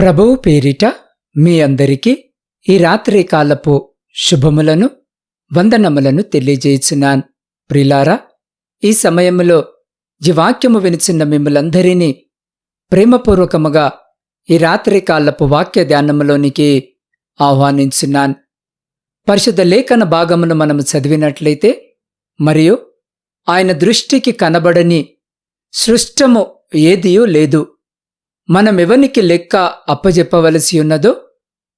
ప్రభువు పేరిట మీ అందరికీ ఈ రాత్రి కాలపు శుభములను వందనములను తెలియజేయుచున్నాను. ప్రిలారా ఈ సమయములో ఈ వాక్యము వినిచిన్న మిమ్మలందరినీ ప్రేమపూర్వకముగా ఈ రాత్రి కాలపు వాక్య ధ్యానములోనికి ఆహ్వానించున్నాను. పరిశుద్ధ లేఖన భాగమును మనము చదివినట్లయితే మరియు ఆయన దృష్టికి కనబడని సృష్టము ఏదియూ లేదు. మనమెవనికి లెక్క అప్పజెప్పవలసి ఉన్నదో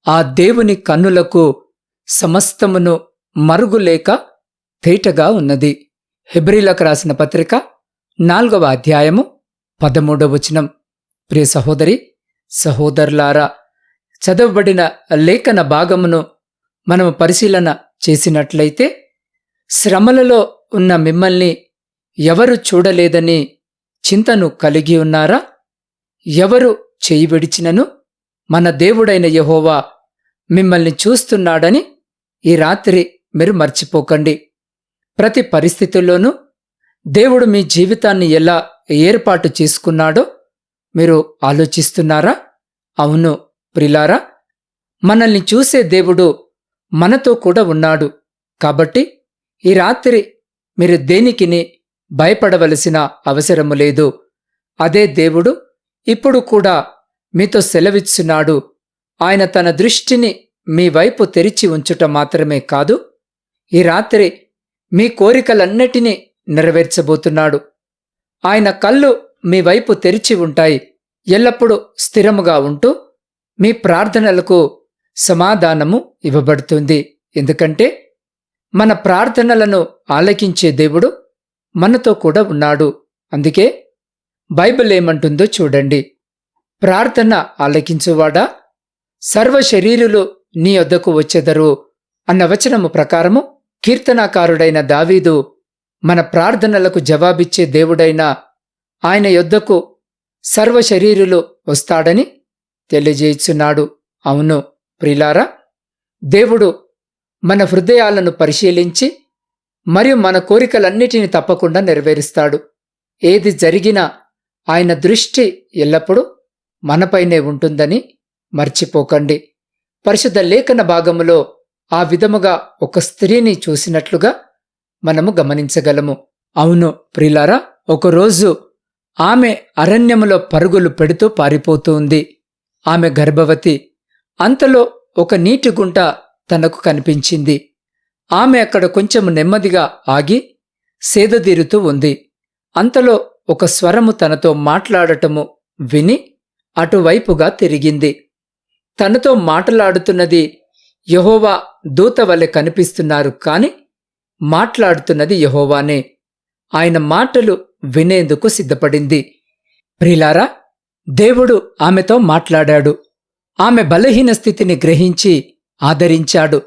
ఆ దేవుని కన్నులకు సమస్తమును మరుగులేక తేటగా ఉన్నది. హెబ్రిలకు రాసిన పత్రిక నాలుగవ అధ్యాయము పదమూడవ వచనం. ప్రియ సహోదరి సహోదరులారా చదవబడిన లేఖన భాగమును మనము పరిశీలన చేసినట్లయితే శ్రమలలో ఉన్న మిమ్మల్ని ఎవరు చూడలేదని చింతను కలిగి ఉన్నారా? ఎవరు చేయి విడిచినను? మన దేవుడైన యహోవా మిమ్మల్ని చూస్తున్నాడని ఈ రాత్రి మీరు మర్చిపోకండి. ప్రతి పరిస్థితుల్లోనూ దేవుడు మీ జీవితాన్ని ఎలా ఏర్పాటు చేసుకున్నాడో మీరు ఆలోచిస్తున్నారా? అవును ప్రిలారా మనల్ని చూసే దేవుడు మనతో కూడా ఉన్నాడు. కాబట్టి ఈ రాత్రి మీరు దేనికిని భయపడవలసిన అవసరము లేదు. అదే దేవుడు ఇప్పుడు కూడా మీతో సెలవిచ్చున్నాడు. ఆయన తన దృష్టిని మీ వైపు తెరిచి ఉంచుట మాత్రమే కాదు ఈ రాత్రి మీ కోరికలన్నిటినీ నెరవేర్చబోతున్నాడు. ఆయన కళ్ళు మీ వైపు తెరిచి ఉంటాయి. ఎల్లప్పుడూ స్థిరముగా ఉంటూ మీ ప్రార్థనలకు సమాధానము ఇవ్వబడుతుంది. ఎందుకంటే మన ప్రార్థనలను ఆలకించే దేవుడు మనతో కూడా ఉన్నాడు. అందుకే బైబిల్ ఏమంటుందో చూడండి. ప్రార్థన ఆలకించువాడా? సర్వ శరీరులు నీ వద్దకు వచ్చెదరు అన్న వచనము ప్రకారము కీర్తనాకారుడైన దావీదు మన ప్రార్థనలకు జవాబిచ్చే దేవుడైన ఆయన యొద్దకు సర్వ శరీరులు వస్తాడని తెలియజేయుచున్నాడు. అవును ప్రిలారా దేవుడు మన హృదయాలను పరిశీలించి మరియు మన కోరికలన్నిటిని తప్పకుండా నెరవేరుస్తాడు. ఏది జరిగినా ఆయన దృష్టి ఎల్లప్పుడూ మనపైనే ఉంటుందని మర్చిపోకండి. పరిశుద్ధ లేఖన భాగములో ఆ విధముగా ఒక స్త్రీని చూసినట్లుగా మనము గమనించగలము. అవును ప్రిలారా ఒకరోజు ఆమె అరణ్యములో పరుగులు పెడుతూ పారిపోతూ ఉంది. ఆమె గర్భవతి అంతలో ఒక నీటి గుంట తనకు కనిపించింది. ఆమె అక్కడ కొంచెం నెమ్మదిగా ఆగి సేదదీరుతూ ఉంది. అంతలో ఒక స్వరము తనతో మాట్లాడటము విని అటువైపుగా తిరిగింది. తనతో మాట్లాడుతున్నది యహోవా దూత వలె కనిపిస్తున్నారు కాని మాట్లాడుతున్నది యహోవానే. ఆయన మాటలు వినేందుకు సిద్ధపడింది. ప్రిలారా దేవుడు ఆమెతో మాట్లాడాడు. ఆమె బలహీన స్థితిని గ్రహించి ఆదరించాడు.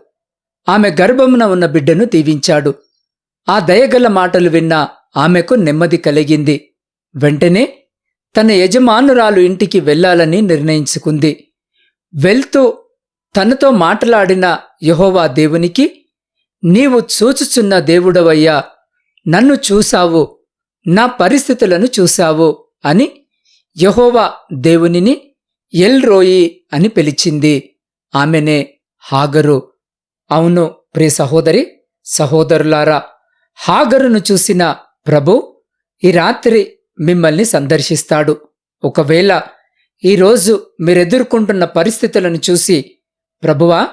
ఆమె గర్భమున ఉన్న బిడ్డను దీవించాడు. ఆ దయగల మాటలు విన్న ఆమెకు నెమ్మది కలిగింది. వెంటనే తన యజమానురాలు ఇంటికి వెళ్ళాలని నిర్ణయించుకుంది. వెళ్తూ తనతో మాట్లాడిన యహోవా దేవునికి నీవు చూచుచున్న దేవుడవయ్యా నన్ను చూశావు నా పరిస్థితులను చూశావు అని యహోవా దేవునిని ఎల్ రోయి అని పిలిచింది. ఆమెనే హాగరు. అవును ప్రియ సహోదరి సహోదరులారా హాగరును చూసిన ప్రభు ఈ రాత్రి మిమ్మల్ని సందర్శిస్తాడు. ఒకవేళ ఈరోజు మీరెదుర్కొంటున్న పరిస్థితులను చూసి ప్రభువా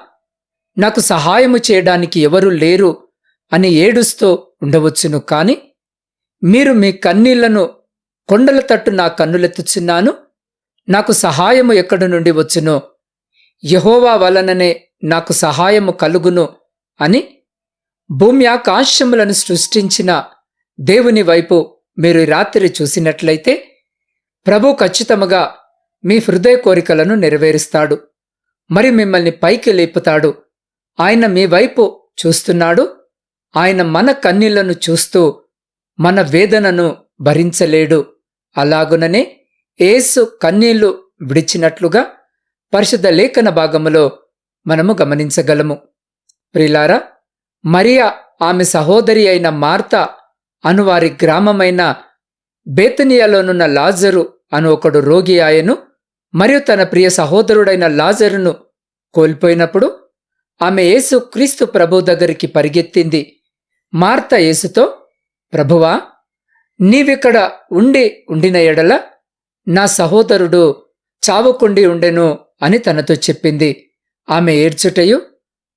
నాకు సహాయము చేయడానికి ఎవరూ లేరు అని ఏడుస్తూ ఉండవచ్చును కాని మీరు మీ కన్నీళ్ళను కొండల తట్టు నా కన్నులెత్తుచున్నాను. నాకు సహాయము ఎక్కడి నుండి వచ్చునో? యహోవా వలననే నాకు సహాయము కలుగును అని భూమి ఆకాశములను సృష్టించిన దేవుని వైపు మీరు రాత్రి చూసినట్లయితే ప్రభు ఖచ్చితముగా మీ హృదయ కోరికలను నెరవేరుస్తాడు. మరి మిమ్మల్ని పైకి లేపుతాడు. ఆయన మీ వైపు చూస్తున్నాడు. ఆయన మన కన్నీళ్ళను చూస్తూ మన వేదనను భరించలేడు. అలాగుననే ఏసు కన్నీళ్ళు విడిచినట్లుగా పరిశుద్ధ లేఖన భాగములో మనము గమనించగలము. ప్రిలారా మరియా ఆమె సహోదరి అయిన మార్త అను వారి గ్రామమైన బేతనియాలోనున్న లాజరు అను ఒకడు రోగి ఆయను మరియు తన ప్రియ సహోదరుడైన లాజరును కోల్పోయినప్పుడు ఆమె యేసు క్రీస్తు ప్రభు దగ్గరికి పరిగెత్తింది. మార్త యేసుతో ప్రభువా నీవిక్కడ ఉండి ఉండిన ఎడల నా సహోదరుడు చావుకుండి ఉండెను అని తనతో చెప్పింది. ఆమె ఏడ్చుటయు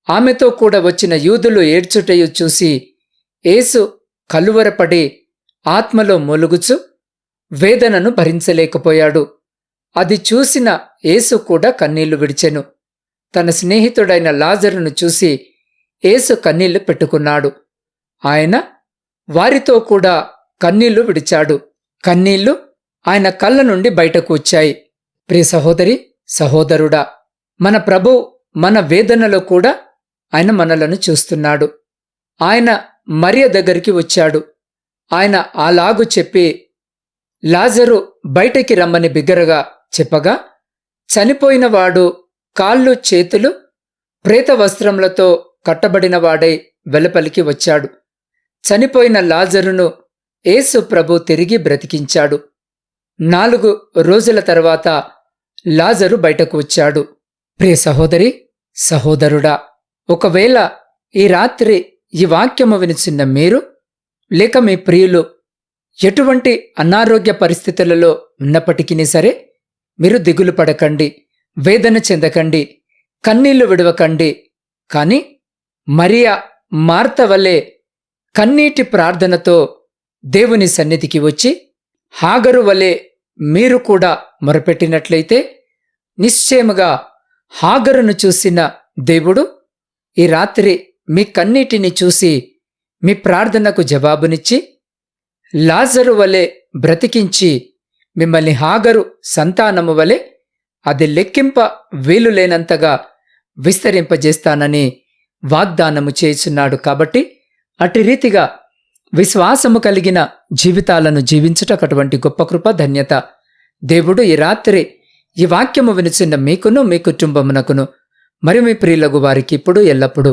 ఆమెతో కూడా వచ్చిన యూదులు ఏడ్చుటయు చూసి యేసు కలువరపడి ఆత్మలో మొలుగుచు వేదనను భరించలేకపోయాడు. అది చూసిన యేసు కూడా కన్నీళ్ళు విడిచెను. తన స్నేహితుడైన లాజరును చూసి యేసు కన్నీళ్ళు పెట్టుకున్నాడు. ఆయన వారితో కూడా కన్నీళ్ళు విడిచాడు. కన్నీళ్ళు ఆయన కళ్ళ నుండి బయటకు వచ్చాయి. ప్రియ సహోదరి సహోదరుడా మన ప్రభు మన వేదనలో కూడా ఆయన మనలను చూస్తున్నాడు. ఆయన మరియ దగ్గరికి వచ్చాడు. ఆయన అలాగు చెప్పి లాజరు బయటికి రమ్మని బిగ్గరగా చెప్పగా చనిపోయినవాడు కాళ్ళు చేతులు ప్రేత వస్త్రములతో కట్టబడిన వాడై వెలపలికి వచ్చాడు. చనిపోయిన లాజరును యేసు ప్రభు తిరిగి బ్రతికించాడు. నాలుగు రోజుల తర్వాత లాజరు బయటకు వచ్చాడు. ప్రియ సహోదరి సహోదరుడా ఒకవేళ ఈ రాత్రి ఈ వాక్యము వినిచిన్న మీరు లేక మీ ప్రియులు ఎటువంటి అనారోగ్య పరిస్థితులలో ఉన్నప్పటికీ సరే మీరు దిగులు పడకండి వేదన చెందకండి కన్నీళ్ళు విడవకండి. కానీ మరియా మార్త వలె కన్నీటి ప్రార్థనతో దేవుని సన్నిధికి వచ్చి హాగరు వలె మీరు కూడా మొరపెట్టినట్లయితే నిశ్చయముగా హాగరును చూసిన దేవుడు ఈ రాత్రి మీ కన్నీటిని చూసి మీ ప్రార్థనకు జవాబునిచ్చి లాజరు వలె బ్రతికించి మిమ్మల్ని హాగరు సంతానము వలె అది లెక్కింప వీలు లేనంతగా విస్తరింపజేస్తానని వాగ్దానము చేస్తున్నాడు కాబట్టి అటు రీతిగా విశ్వాసము కలిగిన జీవితాలను జీవించుటకు అటువంటి గొప్ప కృప ధన్యత దేవుడు ఈ రాత్రి ఈ వాక్యము వినిచిన్న మీకును మీ కుటుంబమునకును మరి మీ ప్రియులకు వారికి ఇప్పుడు ఎల్లప్పుడూ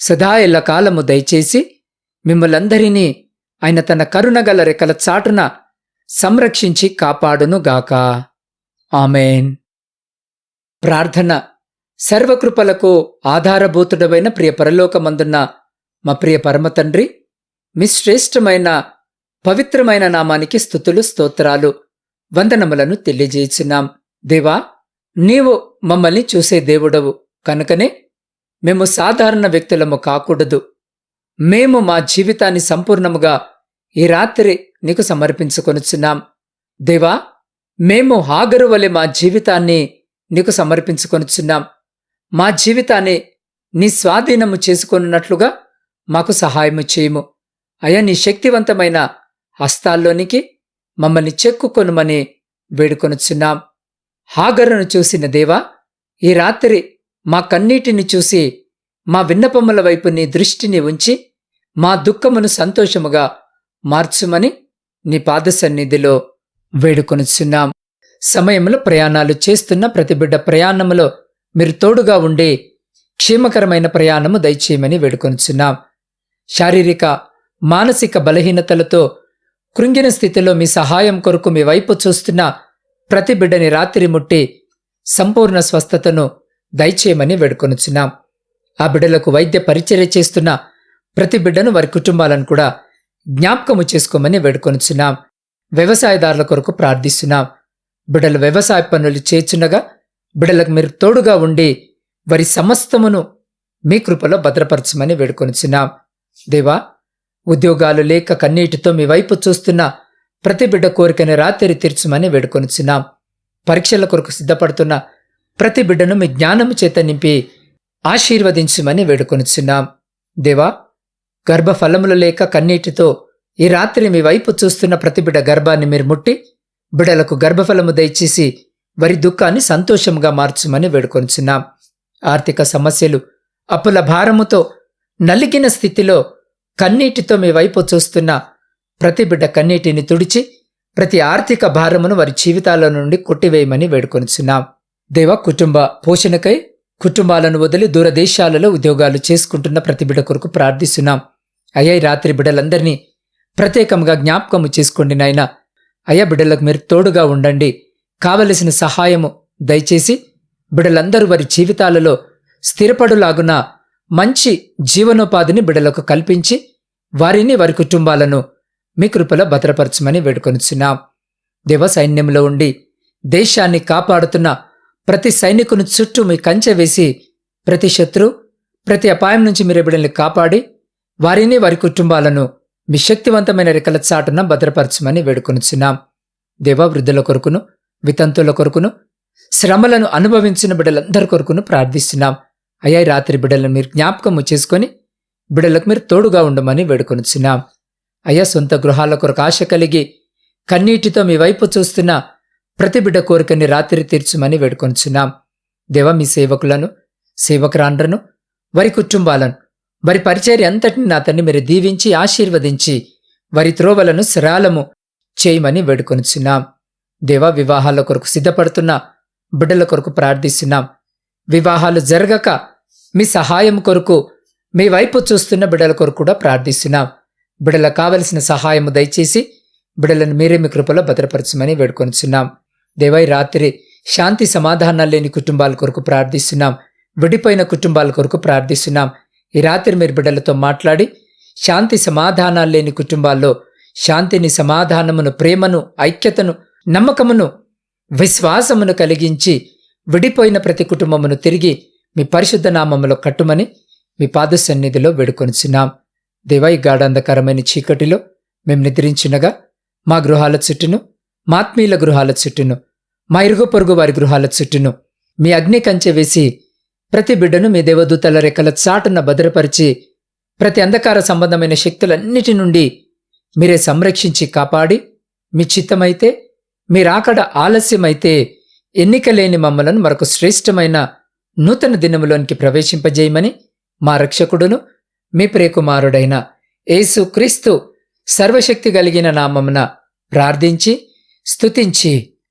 సదా ఎల్లకాలము దయచేసి మిమ్మలందరినీ ఆయన తన కరుణగల రెక్కల చాటున సంరక్షించి కాపాడును గాక ఆమెన్. ప్రార్థన. సర్వకృపలకు ఆధారభూతుడమైన ప్రియ పరలోకమందున్న మా ప్రియ పరమతండ్రి మీ శ్రేష్టమైన పవిత్రమైన నామానికి స్థుతులు స్తోత్రాలు వందనములను తెలియజేసినాం. దేవా నీవు మమ్మల్ని చూసే దేవుడవు కనుకనే మేము సాధారణ వ్యక్తులము కాకూడదు. మేము మా జీవితాన్ని సంపూర్ణముగా ఈ రాత్రి నీకు సమర్పించుకొనుచున్నాం. దేవా మేము హాగరు వలె మా జీవితాన్ని నీకు సమర్పించుకొనుచున్నాం. మా జీవితాన్ని నీ స్వాధీనము చేసుకొనున్నట్లుగా మాకు సహాయము చేయము. అయా నీ శక్తివంతమైన హస్తాల్లోనికి మమ్మల్ని చెక్కుకొనుమని వేడుకొనుచున్నాం. హాగరును చూసిన దేవా ఈ రాత్రి మా కన్నీటిని చూసి మా విన్నపముల వైపు నీ దృష్టిని ఉంచి మా దుఃఖమును సంతోషముగా మార్చుమని నీ పాద సన్నిధిలో వేడుకొనుచున్నాం. సమయంలో ప్రయాణాలు చేస్తున్న ప్రతి బిడ్డ ప్రయాణములో మీరు తోడుగా ఉండి క్షేమకరమైన ప్రయాణము దయచేయమని వేడుకొనుచున్నాం. శారీరక మానసిక బలహీనతలతో కృంగిన స్థితిలో మీ సహాయం కొరకు మీ వైపు చూస్తున్న ప్రతి బిడ్డని రాత్రి ముట్టి సంపూర్ణ స్వస్థతను దయచేయమని వేడుకొనుచున్నాం. ఆ బిడ్డలకు వైద్య పరిచర్య చేస్తున్న ప్రతి బిడ్డను వారి కుటుంబాలను కూడా జ్ఞాపకము చేసుకోమని వేడుకొనుచున్నాం. వ్యవసాయదారుల కొరకు ప్రార్థిస్తున్నాం. బిడ్డలు వ్యవసాయ పనులు చేర్చునగా బిడ్డలకు మీరు తోడుగా ఉండి వారి సమస్తమును మీ కృపలో భద్రపరచమని వేడుకొనిచున్నాం. దేవా ఉద్యోగాలు లేక కన్నీటితో మీ వైపు చూస్తున్న ప్రతి బిడ్డ కోరికని రాత్రి తీర్చమని వేడుకొనిచున్నాం. పరీక్షల కొరకు సిద్ధపడుతున్న ప్రతి బిడ్డను మీ జ్ఞానము చేత నింపి ఆశీర్వదించమని వేడుకొనిచున్నాం. దేవా గర్భఫలములు లేక కన్నీటితో ఈ రాత్రి మీ వైపు చూస్తున్న ప్రతి బిడ్డ గర్భాన్ని మీరు ముట్టి బిడలకు గర్భఫలము దయచేసి వారి దుఃఖాన్ని సంతోషంగా మార్చమని వేడుకొనిచున్నాం. ఆర్థిక సమస్యలు అప్పుల భారముతో నలిగిన స్థితిలో కన్నీటితో మీ వైపు చూస్తున్న ప్రతి బిడ్డ కన్నీటిని తుడిచి ప్రతి ఆర్థిక భారమును వారి జీవితాల నుండి కొట్టివేయమని వేడుకొనిచున్నాం. దేవ కుటుంబ పోషణకై కుటుంబాలను వదిలి దూరదేశాలలో ఉద్యోగాలు చేసుకుంటున్న ప్రతి బిడ్డ కొరకు ప్రార్థిస్తున్నాం. అయ్యా రాత్రి బిడ్డలందరినీ ప్రత్యేకంగా జ్ఞాపకము చేసుకోండి నాయన. అయ్యా బిడ్డలకు మీరు తోడుగా ఉండండి. కావలసిన సహాయము దయచేసి బిడలందరూ వారి జీవితాలలో స్థిరపడులాగున మంచి జీవనోపాధిని బిడలకు కల్పించి వారిని వారి కుటుంబాలను మీ కృపలో భద్రపరచమని వేడుకొనిచున్నాం. దేవ సైన్యంలో ఉండి దేశాన్ని కాపాడుతున్న ప్రతి సైనికుని చుట్టూ మీ కంచె వేసి ప్రతి శత్రు ప్రతి అపాయం నుంచి మీరు బిడ్డల్ని కాపాడి వారిని వారి కుటుంబాలను మీ శక్తివంతమైన రెక్కల చాటున భద్రపరచమని వేడుకొనుచున్నాం. దేవా వృద్ధుల కొరకును వితంతుల కొరకును శ్రమలను అనుభవించిన బిడ్డలందరి కొరకును ప్రార్థిస్తున్నాం. అయ్యా రాత్రి బిడ్డలను మీరు జ్ఞాపకము చేసుకొని బిడ్డలకు మీరు తోడుగా ఉండమని వేడుకొనుచున్నాం. అయ్యా సొంత గృహాల కొరకు ఆశ కలిగి కన్నీటితో మీ వైపు చూస్తున్న ప్రతి బిడ్డ కోరికని రాత్రి తీర్చుమని వేడుకొంచున్నాం. దేవ మీ సేవకులను సేవకురాండ్రను వారి కుటుంబాలను వారి పరిచర్య అంతటిని నా తండ్రి మీరు దీవించి ఆశీర్వదించి వారి త్రోవలను సరాలము చేయమని వేడుకొనిచున్నాం దేవ వివాహాల కొరకు సిద్ధపడుతున్న బిడ్డల కొరకు ప్రార్థిస్తున్నాం. వివాహాలు జరగక మీ సహాయం కొరకు మీ వైపు చూస్తున్న బిడ్డల కొరకు కూడా ప్రార్థిస్తున్నాం. బిడ్డలకు కావలసిన సహాయము దయచేసి బిడ్డలను మీరే మీ కృపలో భద్రపరచమని వేడుకొనిచున్నాం దేవై రాత్రి శాంతి సమాధానాలు లేని కుటుంబాల కొరకు ప్రార్థిస్తున్నాం. విడిపోయిన కుటుంబాల కొరకు ప్రార్థిస్తున్నాం. ఈ రాత్రి మీరు బిడ్డలతో మాట్లాడి శాంతి సమాధానాలు లేని కుటుంబాల్లో శాంతిని సమాధానమును ప్రేమను ఐక్యతను నమ్మకమును విశ్వాసమును కలిగించి విడిపోయిన ప్రతి కుటుంబమును తిరిగి మీ పరిశుద్ధ నామములో కట్టుమని మీ పాద సన్నిధిలో వేడుకొనిచున్నాం. దేవై గాఢాంధకరమైన చీకటిలో మేము నిద్రించినగా మా గృహాల చుట్టూను మాత్మీయుల గృహాల చుట్టూను మా ఇరుగు పొరుగు వారి గృహాల చుట్టూను. మీ అగ్ని కంచె వేసి ప్రతి బిడ్డను మీ దేవదూతల రెక్కల చాటున భద్రపరిచి ప్రతి అంధకార సంబంధమైన శక్తులన్నిటి నుండి మీరే సంరక్షించి కాపాడి మీ చిత్తమైతే మీరాకడ ఆలస్యమైతే ఎన్నికలేని మమ్మలను మరొక శ్రేష్టమైన నూతన దినములోనికి ప్రవేశింపజేయమని మా రక్షకుడును మీ ప్రియకుమారుడైన యేసు క్రీస్తు సర్వశక్తి కలిగిన నామమున ప్రార్థించి స్తుతించి